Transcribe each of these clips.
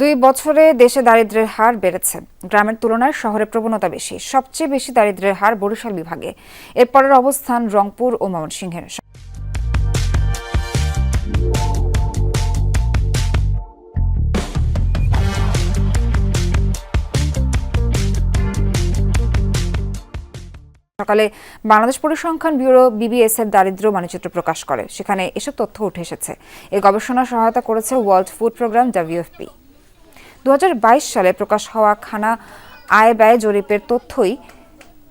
দুই বছরে দেশে দারিদ্র্যের হার বেড়েছে। গ্রামের তুলনায় শহরে প্রবণতা বেশি। সবচেয়ে বেশি দারিদ্র্যের হার বরিশাল বিভাগে। এরপরের অবস্থান রংপুর ও ময়মনসিংহের। সকালে বাংলাদেশ পরিসংখ্যান ব্যুরো বিবিএস এর দারিদ্র্য মানচিত্র প্রকাশ করে। সেখানে এসব তথ্য উঠে এসেছে। এই গবেষণা সহায়তা করেছে ওয়ার্ল্ড ফুড প্রোগ্রাম ডাব্লিউএফপি। দু হাজার বাইশ সালে প্রকাশ হওয়া খানা আয় ব্যয় জরিপের তথ্যই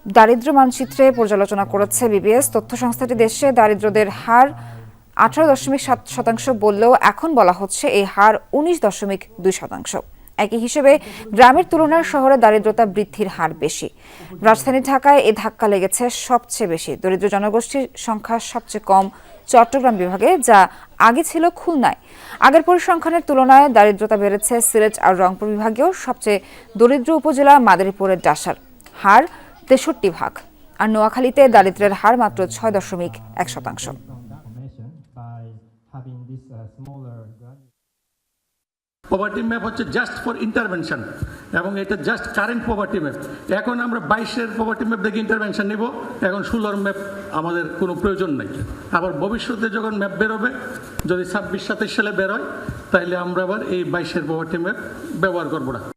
দারিদ্র মানচিত্রে পর্যালোচনা করেছে বিবিএস। তথ্য সংস্থাটি দেশে দারিদ্রদের হার আঠারো দশমিক সাত শতাংশ বললেও এখন বলা হচ্ছে এই হার উনিশ দশমিক দুই শতাংশ। একই হিসেবে গ্রামের তুলনায় শহরে দারিদ্রতা বৃদ্ধির হার বেশি। রাজধানী ঢাকায় এ ধাক্কা লেগেছে সবচেয়ে বেশি। দরিদ্র জনগোষ্ঠীর সংখ্যা সবচেয়ে কম চট্টগ্রাম বিভাগে, যা আগে ছিল খুলনায়। আগের পরিসংখ্যানের তুলনায় দারিদ্রতা বেড়েছে সিলেট আর রংপুর বিভাগেও। সবচেয়ে দরিদ্র উপজেলা মাদারীপুরের ডাসার। হার তেষট্টি ভাগ। আর নোয়াখালীতে দারিদ্র্যের হার মাত্র ছয় দশমিক এক শতাংশ। পভার্টি ম্যাপ হচ্ছে জাস্ট ফর ইন্টারভেনশন এবং এটা জাস্ট কারেন্ট পভার্টি ম্যাপ এখন আমরা বাইশের পভার্টি ম্যাপ দেখে ইন্টারভেনশন নিব। এখন ষোলোর ম্যাপ আমাদের কোনো প্রয়োজন নেই। আবার ভবিষ্যতে যখন ম্যাপ বেরোবে, যদি ছাব্বিশ সাতাশ সালে বেরোয় তাহলে আমরা আবার এই বাইশের পভার্টি ম্যাপ ব্যবহার করব না।